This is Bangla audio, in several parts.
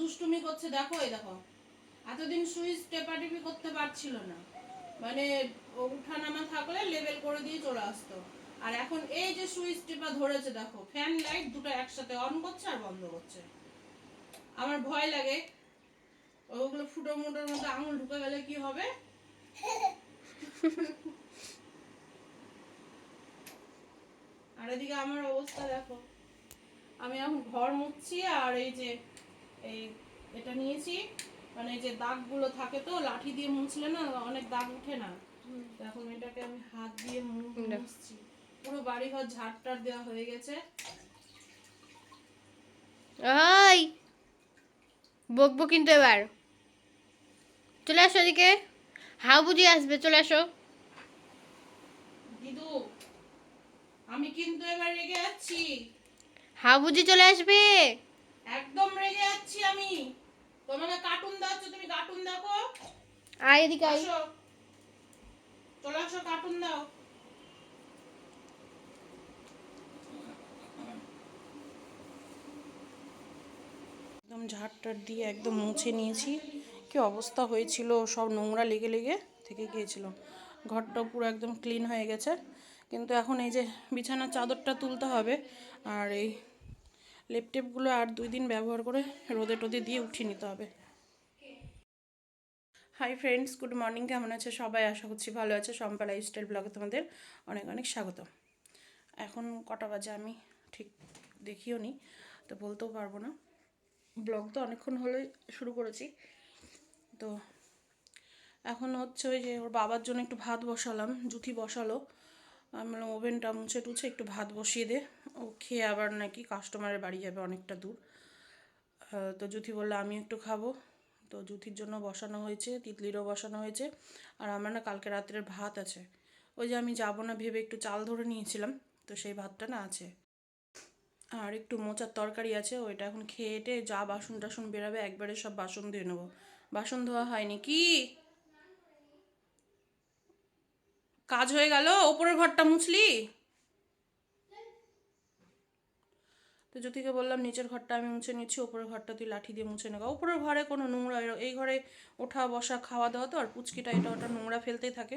দুষ্টুমি করছে, দেখো এই দেখো। এতদিন সুইচ টেপাটিপি করতে পারছিল না। মানে ও উঠানামা থাকলে লেভেল করে দিয়ে চলে আসতো। আর এখন এই যে সুইচ টেপা ধরেছে, দেখো, ফ্যান লাইট দুটো একসাথে অন করছে আর বন্ধ করছে। আমার ভয় লাগে। ওগুলো ফুটো মুটোর মধ্যে আঙুল ঢুকে গেলে কি হবে? আর এদিকে আমার অবস্থা, দেখো। আমি এখন ঘর মুছছি আর এই যে এই এটা নিয়েছি। মানে যে দাগগুলো থাকে তো লাঠি দিয়ে মুছলে না অনেক দাগ উঠে না। এখন এটাকে আমি হাত দিয়ে মুছছি। পুরো বাড়ি ঘর ঝাড়টার দেওয়া হয়ে গেছে। ওই বকবো কিন্তু এবার। চলে আসো এদিকে। হাউ বুঝি আসবে চলে আসো। দিদু আমি কিন্তু এবার রেগে যাচ্ছি। হাউ বুঝি চলে আসবে? একদম রেগে যাচ্ছি আমি। তোমাকে কার্টুন দাচ্ছ তুমি কার্টুন দেখো? আয় এদিকে আয়। চলে আসো কার্টুন দাও। একদম ঝাড়টার দিয়ে একদম মুছে নিয়েছি। কি অবস্থা হয়েছিল সব নোংরা লেগে লেগে থেকে গিয়েছিল। ঘরটা পুরো একদম ক্লিন হয়ে গেছে। কিন্তু এখন এই যে বিছানার চাদরটা তুলতে হবে আর এই লেপটেপগুলো আর দুই দিন ব্যবহার করে রোদে টোদে দিয়ে উঠিয়ে নিতে হবে। হাই ফ্রেন্ডস গুড মর্নিং কেমন আছে সবাই? আশা করছি ভালো আছে। সম্পা লাইফস্টাইল ব্লগে তোমাদের অনেক অনেক স্বাগত। এখন কটা বাজে আমি ঠিক দেখিও নি, তো বলতেও পারব না। ব্লগ তো অনেকক্ষণ হলে শুরু করেছি। তো এখন হচ্ছে ওই যে ওর বাবার জন্য একটু ভাত বসালাম জুথি বসালো। আমি বললাম ওভেনটা মুছে টুছে একটু ভাত বসিয়ে দে। ও খেয়ে আবার নাকি কাস্টমারের বাড়ি যাবে অনেকটা দূর। তো জুথি বলল, আমি একটু খাব। তো জুথির জন্য বসানো হয়েছে, তিতলিরও বসানো হয়েছে। আর আমার না কালকে রাত্রের ভাত আছে। ওই যে আমি যাব না ভেবে একটু চাল ধরে নিয়েছিলাম, তো সেই ভাতটা না আছে। আর একটু মোচার তরকারি আছে, ওইটা এখন খেয়ে এটে যা বাসন টাসন বেরাবে, একবারে সব বাসন ধুয়ে নেব। বাসন ধোয়া হয়নি। কি? কাজ হয়ে গেল, ওপরের ঘরটা মুছলি? তো জ্যোতিকে বললাম, নিচের ঘরটা আমি মুছে নিচ্ছি, ওপরের ঘরটা তুই লাঠি দিয়ে মুছে নেগা ওপরের ঘরে কোনো নোংরা এই ঘরে ওঠা, বসা, খাওয়া দাওয়া তো আর পুচকিটা এটা ওটা নোংরা ফেলতেই থাকে।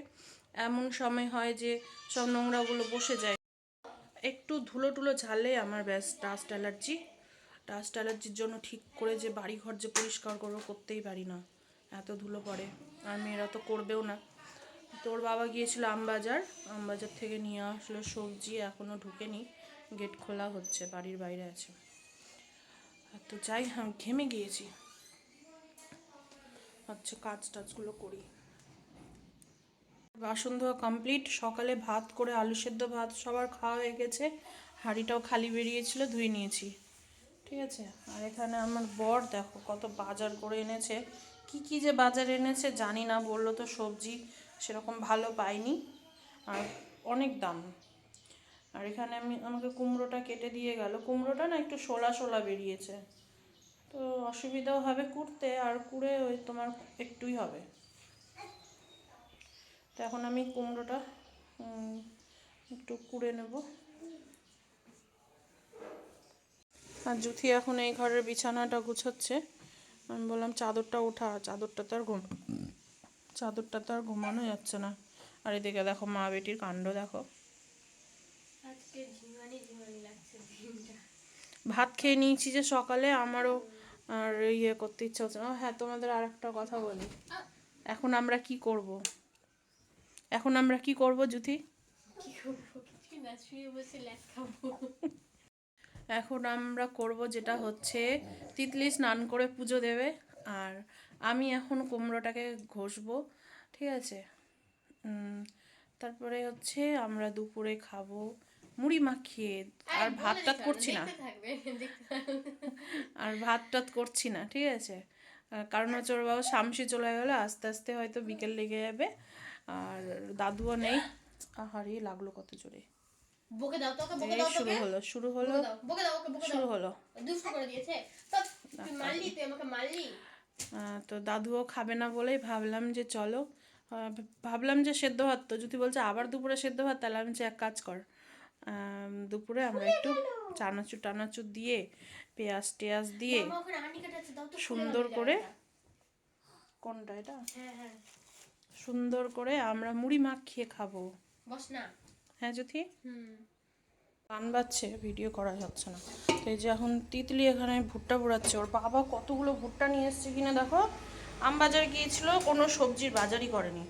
এমন সময় হয় যে সব নোংরাগুলো বসে যায়। একটু ধুলো টুলো ঝালে আমার ব্যাস ডাস্ট অ্যালার্জি ডাস্ট অ্যালার্জির জন্য ঠিক করে যে বাড়ি ঘর যে পরিষ্কার করব করতেই পারি না। এত ধুলো পড়ে। আর মেয়েরা তো করবেও না। তোর বাবা গিয়েছিল আমবাজার। আমবাজার থেকে নিয়ে আসলো সবজি এখনও ঢুকেনি। গেট খোলা হচ্ছে, বাড়ির বাইরে আছে। আর তো যাই, আমি ঘেমে গিয়েছি। আচ্ছা কাজ টাজগুলো করি। বাসন ধোয়া কমপ্লিট সকালে ভাত করে আলু সেদ্ধ ভাত সবার খাওয়া হয়ে গেছে। হাঁড়িটাও খালি বেরিয়েছিল, ধুয়ে নিয়েছি। ঠিক আছে? আর এখানে আমার বর দেখো কত বাজার করে এনেছে। কি কি যে বাজার এনেছে জানি না, বলল তো সবজি সেরকম ভালো পাইনি। আর অনেক দাম। আর এখানে আমি, আমাকে কুমড়োটা কেটে দিয়ে গেল। কুমড়োটা না একটু শোলা শোলা বেরিয়েছে। তো অসুবিধাও হবে কুড়তে আর কুড়ে ওই তোমার একটুই হবে। তো এখন আমি কুমড়োটা একটু কুড়ে নেব। আর জুথি এখন এই ঘরের বিছানাটা গুছাচ্ছে। আমি বললাম, চাদরটা ওঠা, চাদরটা তো আর ঘুম চাদরটা তো আর ঘুমানো যাচ্ছে না। আর এদিকে দেখো মা বেটির কাণ্ড দেখো। ভাত খেয়ে নিয়েছি যে সকালে আমারও আর ইয়ে করতে ইচ্ছা হচ্ছে না। হ্যাঁ তোমাদের আর একটা কথা বলি। এখন আমরা কি করব? এখন আমরা কি করব জুথি? এখন আমরা করব যেটা হচ্ছে তিতলি স্নান করে পুজো দেবে। আর আমি এখন কুমড়োটাকে ঘষবো ঠিক আছে? তারপরে হচ্ছে আমরা দুপুরে খাব মুড়ি মাখিয়ে আর ভাত টাত করছি না। আর ভাত টাত করছি না ঠিক আছে? কারণ হচ্ছে ওর বাবা শামসি চলে গেলো আস্তে আস্তে হয়তো বিকেল লেগে যাবে। আর দাদুও নেই। আহারে লাগল কত জোরে। শুরু হলো শুরু হলো শুরু হলো। করে দিয়েছে। তুই আমাকে তো দাদুও খাবে না বলেই ভাবলাম যে চলো। ভাবলাম যে সেদ্ধ ভাত তো। যদি বলছে আবার দুপুরে সেদ্ধ ভাত তাহলে আমি যে এক কাজ কর। দুপুরে আমরা একটু চানাচুর টানাচুর দিয়ে পেঁয়াজ টেয়াজ দিয়ে সুন্দর করে কোনটা এটা? হ্যাঁ হ্যাঁ। সুন্দর করে আমরা মুড়ি মাখিয়ে খাব। হ্যাঁ জ্যোতি? হুম। গান বাজছে ভিডিও করা যাচ্ছে না। তো এই যে এখন তিতলি এখানে ভুট্টা পোড়াচ্ছে ওর বাবা কতগুলো ভুট্টা নিয়ে এসছে কিনা দেখো? আম বাজার গিয়েছিল কোনো সবজির বাজারই করেনি।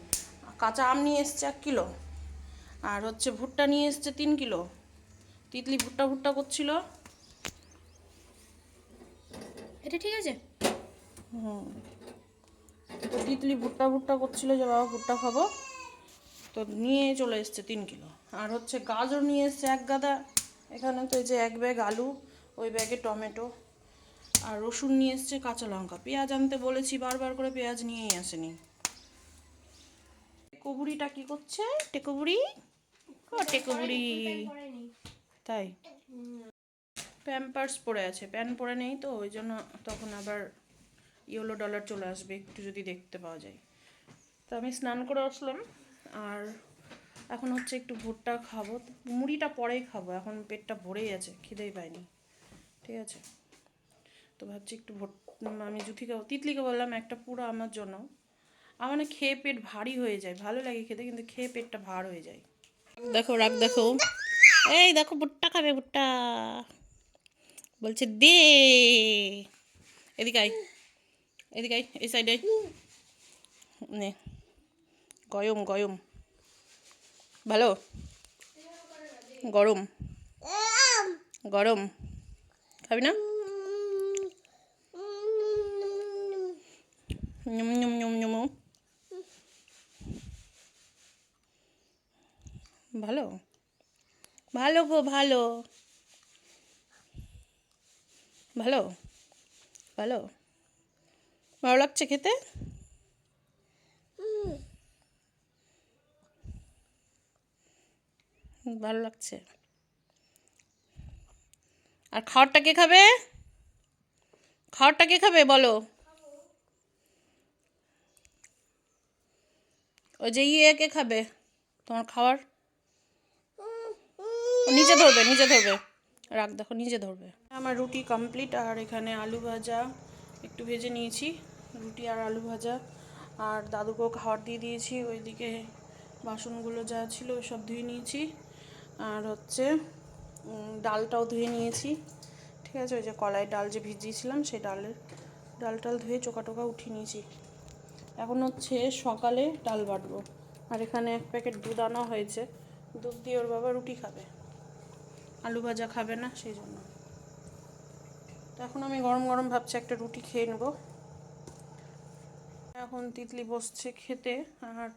কাঁচা আম নিয়ে এসছে এক কিলো আর হচ্ছে ভুট্টা নিয়ে এসছে তিন কিলো। তিতলি ভুট্টা ভুট্টা করছিল। এটা ঠিক আছে? হুম। তো তিতলি ভুট্টা ভুট্টা করছিল যে বাবা ভুট্টা খাব। তো নিয়ে চলে এসছে তিন কিলো। আর হচ্ছে গাজর নিয়ে এসছে এক গাদা। এখানে তো এই যে এক ব্যাগ আলু, ওই ব্যাগে টমেটো আর রসুন নিয়ে এসছে কাঁচা লঙ্কা। পেঁয়াজ আনতে বলেছি, বারবার করে পেঁয়াজ নিয়েই আসেনি। টেকোবুড়িটা কি করছে? টেকোবুড়ি? ও, টেকোবুড়ি। তাই? প্যাম্পার্স পরে আছে। প্যান পরে নেই তো, ওই জন্য তখন আবার ইয়েলো ডলার চলে আসবে, একটু যদি দেখতে পাওয়া যায়। তো আমি স্নান করে আসলাম, আর এখন হচ্ছে একটু ভুট্টা খাব। মুড়িটা পরেই খাব, এখন পেটটা ভরেই আছে, খিদেই পাইনি। ঠিক আছে? তো ভাবছি একটু ভুট আমি জুথিকে তিতলিকে বললাম একটা পুরো আমার জন্য। আমার না খেয়ে পেট ভারী হয়ে যায়, ভালো লাগে খেতে, কিন্তু খেয়ে পেটটা ভার হয়ে যায়। দেখো, রাগ দেখো। এই দেখো, ভুট্টা খাবে, ভুট্টা। বলছে, দে। এদিকে আয়। এদিকে এই সাইডে নে। গয়ম গয়ম। ভালো? গরম। গরম। খাবি না? নুম নুম নুম নুম। ভালো? ভালো গো, ভালো। ভালো? ভালো? ভালো লাগছে খেতে? ভালো লাগছে। আর খাওয়ারটা কে খাবে? খাওয়ারটা কে খাবে বলো? ওই যে ইয়ে কে খাবে? তোমার খাওয়ার? নিচে ধরবে নিচে ধরবে। রাখ দেখো নিচে ধরবে। আমার রুটি কমপ্লিট আর এখানে আলু ভাজা একটু ভেজে নিয়েছি, রুটি আর আলু ভাজা। আর দাদুকেও খাবার দিয়ে দিয়েছি, ওইদিকে বাসনগুলো যা ছিল সব ধুয়ে নিয়েছি। আর হচ্ছে ডালটাও ধুয়ে নিয়েছি। ঠিক আছে, ওই যে কলাই ডাল যে ভিজিয়েছিলাম, সেই ডালের ডাল টাল ধুয়ে চোকা টোকা উঠিয়ে নিয়েছি। এখন হচ্ছে সকালে ডাল বাটবো। আর এখানে এক প্যাকেট দুধ আনা হয়েছে। দুধ দিয়ে ওর বাবা রুটি খাবে। আলু ভাজা খাবে না, সেই জন্য। তো এখন আমি গরম গরম ভাবছি একটা রুটি খেয়ে নেব। এখন তিতলি বসছে খেতে। আর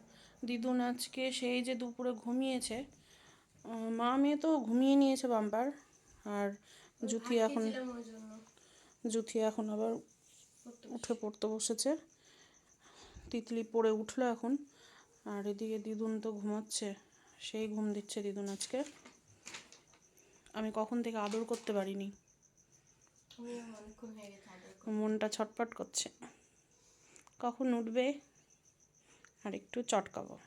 দিদুন আজকে সেই যে দুপুরে ঘুমিয়েছে মা মেয়ে তো ঘুমিয়ে নিয়েছে বাম্পার। আর জুথি এখন জুথি এখন আবার উঠে পড়তে বসেছে। তিতলি পড়ে উঠল এখন। আর এদিকে দিদুন তো ঘুমাচ্ছে। সেই ঘুম দিচ্ছে দিদুন আজকে। আমি কখন থেকে আদর করতে পারিনি। মনটা ছটপট করছে। কখন উঠবে? আর একটু চটকাবো।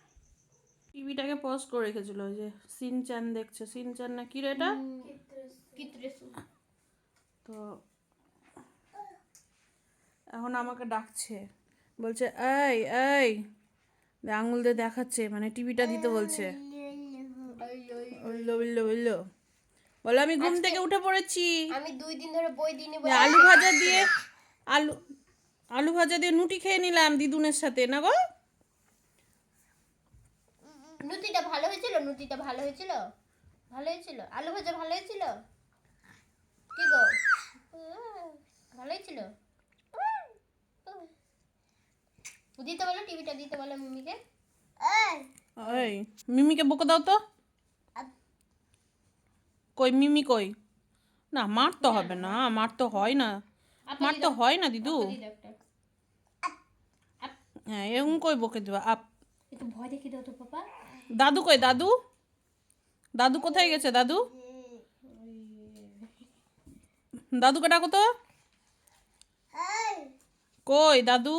টিভিটাকে পজ করে রেখেছিল ওই যে সিন চ্যান দেখছে। সিন চ্যান না কি রে এটা? তো এখন আমাকে ডাকছে। বলছে এই এই। আঙুল দিয়ে দেখাচ্ছে মানে টিভিটা দিতে বলছে। বলো আমি ঘুম থেকে উঠে পড়েছি। আমি দুই দিন ধরে বই দিই নি দিয়ে আলু ভাজা দিয়ে আলু আলু ভাজা দিয়ে নুটি খেয়ে নিলাম দিদুনের সাথে না গো? নুতিটা ভালো হয়েছিল? নুতিটা ভালো হয়েছিল? ভালো হয়েছিল? আলু ভাজা ভালো হয়েছিল? কি গো? ভালো হয়েছিল? দিতে বলো টিভিটা দিতে বলো মিমিকে। এই। মিমিকে বকে দাও তো। কই মিমি কই? না মার তো হবে না মার তো হয় না। মার তো হয় না দিদু। হ্যাঁ এরকম কই বকে দেবা? আপ একটু ভয় দেখে দাও তো পাপা। দাদু কই দাদু? দাদু কোথায় গেছে দাদু? দাদুকে ডাকো তো। কই দাদু?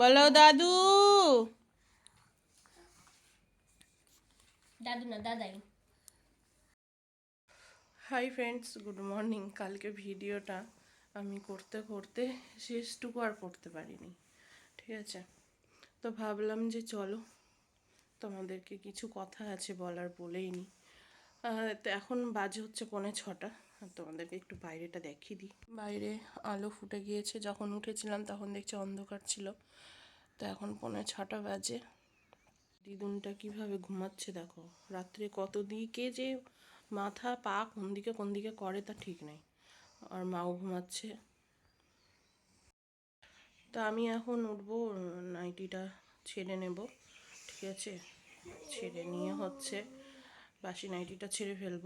বলো দাদু। দাদু না দাদাই। হাই ফ্রেন্ডস গুড মর্নিং কালকে ভিডিওটা আমি করতে করতে শেষটুকু আর করতে পারিনি। ঠিক আছে? তো ভাবলাম যে চলো, তোমাদেরকে কিছু কথা আছে বলার বলেই নি। তো এখন বাজে হচ্ছে পৌনে ছটা, তোমাদেরকে একটু বাইরেটা দেখিয়ে দিই। বাইরে আলো ফুটে গিয়েছে, যখন উঠেছিলাম তখন দেখছি অন্ধকার ছিল। তো এখন পৌনে ছটা বাজে। দিদুনটা কীভাবে ঘুমাচ্ছে দেখো? রাত্রে কত দিকে যে মাথা পা কোন দিকে কোন দিকে করে তা ঠিক নেই। আর মাও ঘুমাচ্ছে। তা আমি এখন উঠবো নাইটিটা ছেড়ে নেব, ঠিক আছে? ছেড়ে নিয়ে হচ্ছে বাসি নাইটিটা ছেড়ে ফেলব।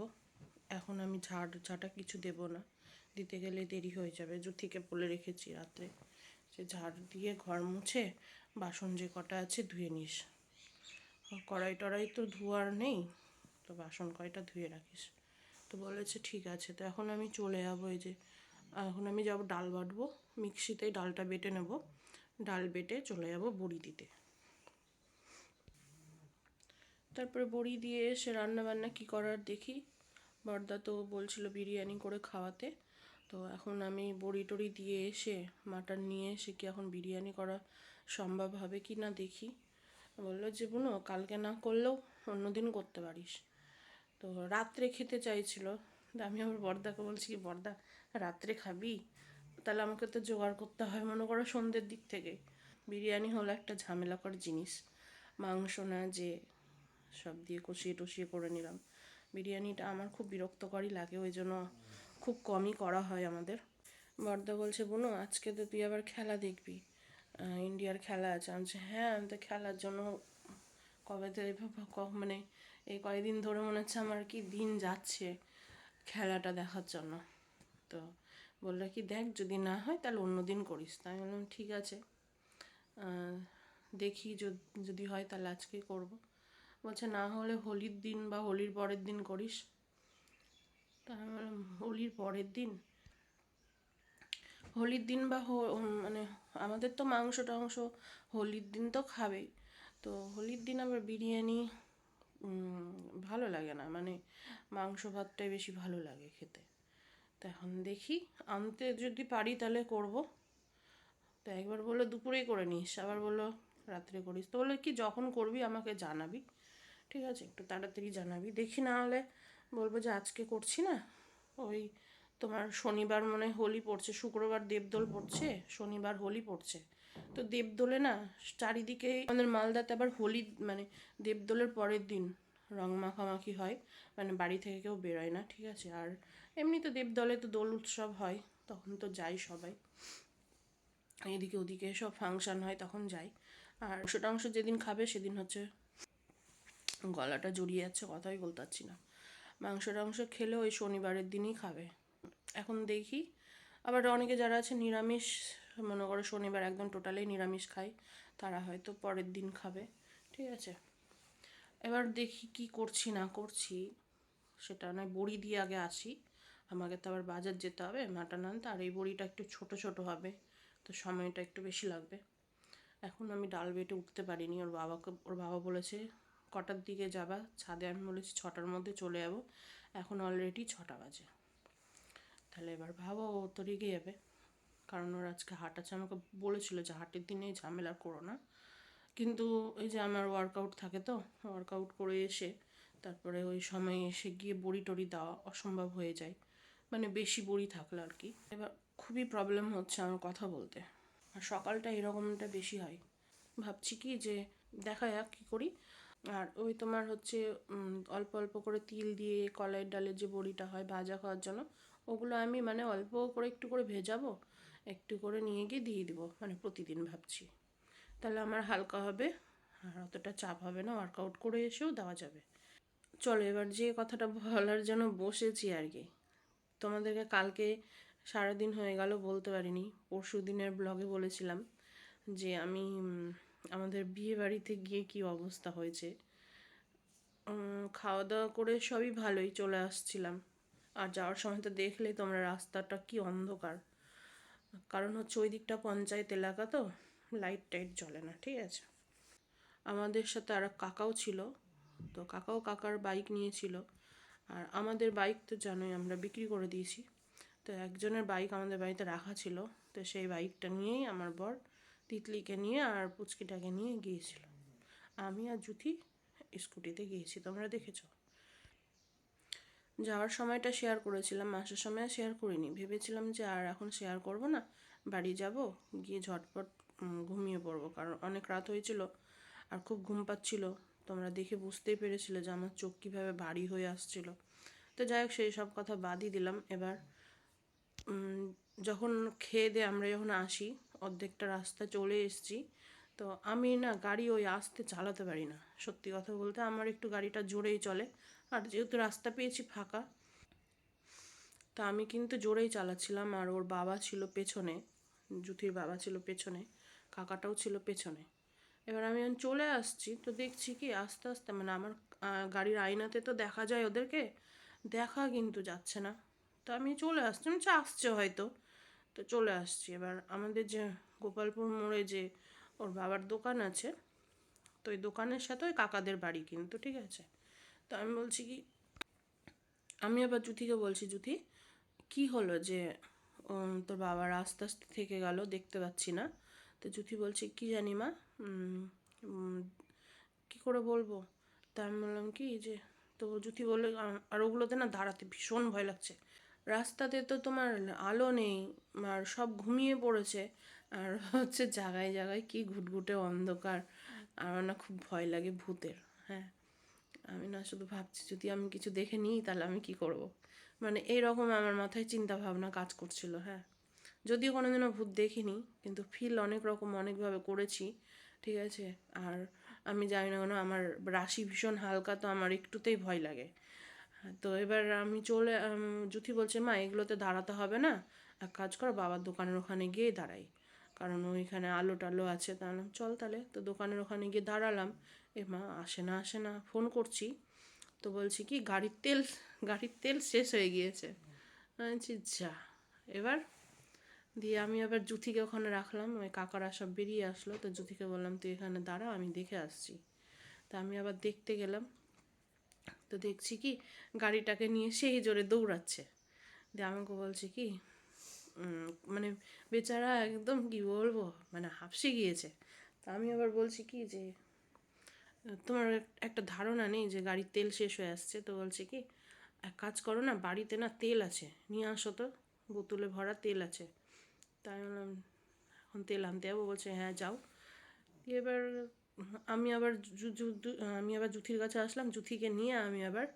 এখন আমি ঝাড়, ঝাঁটা কিছু দেব না। দিতে গেলে দেরি হয়ে যাবে। জুথিকে বলে রেখেছি রাত্রে। যে ঝাড় দিয়ে ঘর মুছে বাসন যে কটা আছে ধুয়ে নিস। কড়াই টড়াই তো ধোয়ার নেই, তো বাসন কয়টা ধুয়ে রাখিস? তো বলেছে, ঠিক আছে। তো এখন আমি চলে যাব এই যে এখন আমি যাব ডাল বাটবো মিক্সিতেই ডালটা বেটে নেব। ডাল বেটে চলে যাব বড়ি দিতে। তারপরে বড়ি দিয়ে এসে রান্না বান্না কী করার দেখি। বর্দা তো বলছিল বিরিয়ানি করে খাওয়াতে। তো এখন আমি বড়ি টড়ি দিয়ে এসে, মাটন নিয়ে এসে কি এখন বিরিয়ানি করা সম্ভব হবে কি না দেখি। বলল যে, বুনো, কালকে না করলেও অন্যদিন করতে পারিস। তো রাত্রে খেতে চাইছিল। আমি আবার বর্দাকে বলছি, বর্দা রাত্রে খাবি? তাহলে আমাকে তো জোগাড় করতে হয়, মনে করো সন্ধ্যের দিক থেকে। বিরিয়ানি হলো একটা ঝামেলাকর জিনিস। মাংস না যে সব দিয়ে কষিয়ে টষিয়ে করে নিলাম। বিরিয়ানিটা আমার খুব বিরক্তকরই লাগে, ওই জন্য খুব কমই করা হয় আমাদের। বর্দা বলছে, বুনো, আজকে তো তুই আবার খেলা দেখবি। ইন্ডিয়ার খেলা আছে। আমি হ্যাঁ আমি তো খেলার জন্য কবে তো মানে এই কয়েকদিন ধরে মনে হচ্ছে আমার কি দিন যাচ্ছে খেলাটা দেখার জন্য। তো বলল কি, দেখ যদি না হয় তাহলে অন্য দিন করিস। তাই আমি বললাম, ঠিক আছে। দেখি যদি হয় তাহলে আজকে করব। বলছে, না হলে হোলির দিন বা হোলির পরের দিন করিস। তা আমি বললাম, হোলির পরের দিন? হোলির দিন বা মানে আমাদের তো মাংস টাংস হোলির দিন তো খাবেই। তো হোলির দিন আবার বিরিয়ানি ভালো লাগে না। মানে মাংস ভাতটাই বেশি ভালো লাগে খেতে। তো এখন দেখি, আনতে যদি পারি তাহলে করব। তো একবার বলল দুপুরেই করে নিস, আবার বলল রাত্রে করিস। তো বলল কি, যখন করবি আমাকে জানাবি, ঠিক আছে? একটু তাড়াতাড়ি জানাবি। দেখি না হলে বলব যে আজকে করছি না। ওই তোমার শনিবার মনে হোলি পড়ছে, শুক্রবার দেবদোল পড়ছে, শনিবার হোলি পড়ছে। তো দেবদোলে না চারিদিকে আমাদের মালদাতে আবার হোলি মানে দেবদোলের পরের দিন। রং মাখামাখি হয়। মানে বাড়ি থেকে কেউ বেরোয় না, ঠিক আছে? আর এমনি তো দেবদলে তো দোল উৎসব হয়, তখন তো যাই সবাই। এদিকে ওদিকে সব ফাংশান হয়, তখন যাই। আর অংশ যেদিন খাবে সেদিন হচ্ছে গলাটা জড়িয়ে যাচ্ছে কথাই বলতে পারছি না। মাংস টাংস খেলে ওই শনিবারের দিনই খাবে। এখন দেখি। আবার অনেকে যারা আছে নিরামিষ, মনে করো শনিবার একদম টোটালি নিরামিষ খায়, তারা হয়তো পরের দিন খাবে, ঠিক আছে? এবার দেখি কি করছি, না করছি। সেটা নয়, বড়ি দিয়ে আগে আসি আমাকে তো আবার বাজার যেতে হবে, মাটন আনতে। আর এই বড়িটা একটু ছোট ছোট হবে, তো সময়টা একটু বেশি লাগবে। এখন আমি ডাল বেটে উঠতে পারিনি। ওর বাবাকে, ওর বাবা বলেছে, কটার দিকে যাবা? ছাদে আমি বলেছি, ছটার মধ্যে চলে যাব। এখন অলরেডি ছটা বাজে। তাহলে এবার ভাবো ও তো রেগে যাবে। কারণ ওর আজকে হাট আছে আমাকে বলেছিল যে হাটের দিনে ঝামেলা করো না। কিন্তু ওই যে আমার ওয়ার্কআউট থাকে তো ওয়ার্কআউট করে এসে তারপরে ওই সময় এসে গিয়ে বড়ি টড়ি দেওয়া অসম্ভব হয়ে যায়। মানে বেশি বড়ি থাকলে আর কি। এবার খুবই প্রবলেম হচ্ছে আমার কথা বলতে। আর সকালটা এরকমটা বেশি হয়। ভাবছি কি যে দেখা যাক কী করি। আর ওই তোমার হচ্ছে অল্প অল্প করে তিল দিয়ে কলাইয়ের ডালের যে বড়িটা হয় ভাজা খাওয়ার জন্য, ওগুলো আমি মানে অল্প করে একটু করে ভেজাবো, একটু করে নিয়ে গিয়ে দিয়ে দিব। মানে প্রতিদিন ভাবছি। তাহলে আমার হালকা হবে। আর অতটা চাপ হবে না ওয়ার্কআউট করে এসেও দেওয়া যাবে। চলো এবার যে কথাটা বলার জন্য বসেছি আর কি। তোমাদেরকে কালকে সারাদিন হয়ে গেল বলতে পারিনি, পরশু দিনের ব্লগে বলেছিলাম যে আমি আমাদের বিয়ে বাড়িতে গিয়ে কি অবস্থা হয়েছে। খাওয়া দাওয়া করে সবই ভালোই চলে আসছিলাম। আর যাওয়ার সময় তো দেখলে তোমরা রাস্তাটা কি অন্ধকার। কারণ হচ্ছে ওই দিকটা পঞ্চায়েত এলাকা তো লাইট টাইট জ্বলে না, ঠিক আছে? আমাদের সাথে আর কাকাও ছিল, তো কাকাও কাকার বাইক নিয়েছিল। আর আমাদের বাইক তো জানোই আমরা বিক্রি করে দিয়েছি। তো একজনের বাইক আমাদের বাড়িতে রাখা ছিল, তো সেই বাইকটা নিয়েই আমার বর তিতলিকে নিয়ে আর পুচকিটাকে নিয়ে গিয়েছিল। আমি আর জুথি স্কুটিতে গিয়েছি, তোমরা দেখেছ। যাওয়ার সময়টা শেয়ার করেছিলাম, আসার সময় শেয়ার করিনি। ভেবেছিলাম যে আর এখন শেয়ার করব না, বাড়ি যাব, গিয়ে ঝটপট ঘুমিয়ে পড়ব। কারণ অনেক রাত হয়েছিল আর খুব ঘুম পাচ্ছিল। তোমরা দেখে বুঝতেই পেরেছিলে যে আমার চোখ কীভাবে ভারী হয়ে আসছিল। তো যাই হোক, সেই সব কথা বাদই দিলাম। এবার যখন খেয়ে দিয়ে আমরা যখন আসি, অর্ধেকটা রাস্তা চলে এসেছি, তো আমি না গাড়ি ওই আসতে চালাতে পারি না। সত্যি কথা বলতে আমার একটু গাড়িটা জোরেই চলে। আর যেহেতু রাস্তা পেয়েছি ফাঁকা, তা আমি কিন্তু জোরেই চালাচ্ছিলাম। আর ওর বাবা ছিল পেছনে, জুথির বাবা ছিল পেছনে। কাকাটাও ছিল পেছনে। এবার আমি চলে আসছি, তো দেখছি কি আস্তে আস্তে মানে আমার গাড়ির আয়নাতে তো দেখা যায় ওদেরকে, দেখা কিন্তু যাচ্ছে না। তো আমি চলে আসছি, আমি আসছে হয়তো। তো চলে আসছি। এবার আমাদের যে গোপালপুর মোড়ে যে ওর বাবার দোকান আছে, তো ওই দোকানের সাথে ওই কাকাদের বাড়ি কিন্তু, ঠিক আছে? তো আমি বলছি কি, আমি আবার জুথিকে বলছি, জুথি, কি হলো যে তোর বাবার আস্তে আস্তে থেকে গেল, দেখতে পাচ্ছি না। তো জুথি বলছে, কি জানি মা কি করে বলব? তা আমি বললাম, কি যে? তো জুথি বলল, আর ওগুলোতে না দাঁড়াতে ভীষণ ভয় লাগছে। রাস্তাতে তো তোমার আলো নেই, আর সব ঘুমিয়ে পড়েছে। আর হচ্ছে জায়গায় জায়গায় কি ঘুটঘুটে অন্ধকার। আমার না খুব ভয় লাগে ভূতের হ্যাঁ। আমি না শুধু ভাবছি, যদি আমি কিছু দেখে নিই, তাহলে আমি কি করব? মানে এইরকম আমার মাথায় চিন্তা ভাবনা কাজ করছিল হ্যাঁ। যদিও কোনোদিনও ভূত দেখিনি, কিন্তু ফিল অনেক রকম, অনেকভাবে করেছি, ঠিক আছে? আর আমি জানি না কেন, আমার রাশি ভীষণ হালকা, তো আমার একটুতেই ভয় লাগে। তো এবার আমি চলে জুথি বলছে, মা, এগুলোতে দাঁড়াতে হবে না। এক কাজ কর, বাবার দোকানের ওখানে গিয়ে দাঁড়াই। কারণ ওইখানে আলো টালো আছে, তা চল তাহলে। তো দোকানের ওখানে গিয়ে দাঁড়ালাম। এ মা, আসে না আসে না ফোন করছি। তো বলছি, কি, গাড়ির তেল গাড়ির তেল শেষ হয়ে গিয়েছে? যা। এবার দিয়ে আমি আবার জুথিকে ওখানে রাখলাম, ওই কাকারা সব বেরিয়ে আসলো। তো জুথিকে বললাম, তুই এখানে দাঁড়া, আমি দেখে আসছি। তা আমি আবার দেখতে গেলাম। তো দেখছি কি, গাড়িটাকে নিয়ে সেই জোরে দৌড়াচ্ছে। দিয়ে আমাকে বলছে কি মানে বেচারা একদম কি বলব মানে হাঁপসে গিয়েছে। তা আমি আবার বলছি কি যে, তোমার একটা ধারণা নেই যে গাড়ির তেল শেষ হয়ে আসছে? তো বলছে কি, এক কাজ করো না, বাড়িতে না তেল আছে, নিয়ে আসো তো, বোতলে ভরা তেল আছে। তাই বললাম এখন তেল আনতে যাব, বলছে হ্যাঁ যাও। এবার আমি আবার আমি আবার জুথির কাছে আসলাম, জুথিকে নিয়ে আমি আবার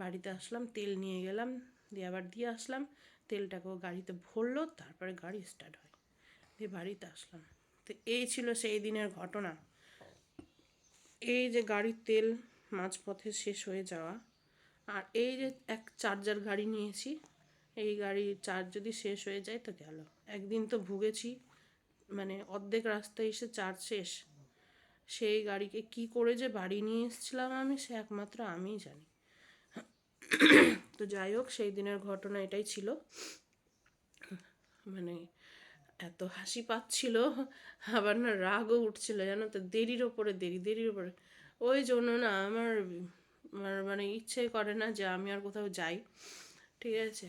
বাড়িতে আসলাম, তেল নিয়ে গেলাম, দিয়ে আবার দিয়ে আসলাম। তেলটাকেও গাড়িতে ভরলো, তারপরে গাড়ি স্টার্ট হয়। দিয়ে বাড়িতে আসলাম। তো এই ছিল সেই দিনের ঘটনা। এই যে গাড়ির তেল মাঝপথে শেষ হয়ে যাওয়া, আর এই যে এক চার্জার গাড়ি নিয়েছি এই গাড়ির চার্জ যদি শেষ হয়ে যায় তো গেল। একদিন তো ভুগেছি মানে অর্ধেক রাস্তায় এসে চার্জ শেষ। সেই গাড়িকে কি করে যে বাড়ি নিয়ে এসেছিলাম আমি সে একমাত্র আমিই জানি। তো যাই হোক, সেই দিনের ঘটনা এটাই ছিল। মানে এত হাসি পাচ্ছিল, আবার না রাগও উঠছিল, জানো তো, দেরির ওপরে দেরি, দেরির ওপরে। ওই জন্য না আমার আমার মানে ইচ্ছে করে না যে আমি আর কোথাও যাই। ঠিক আছে?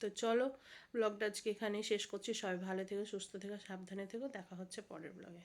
তো চলো ব্লগটা আজকে এখানেই শেষ করছি। সবাই ভালো থেকো, সুস্থ থেকো, সাবধানে থেকো। দেখা হচ্ছে পরের ব্লগে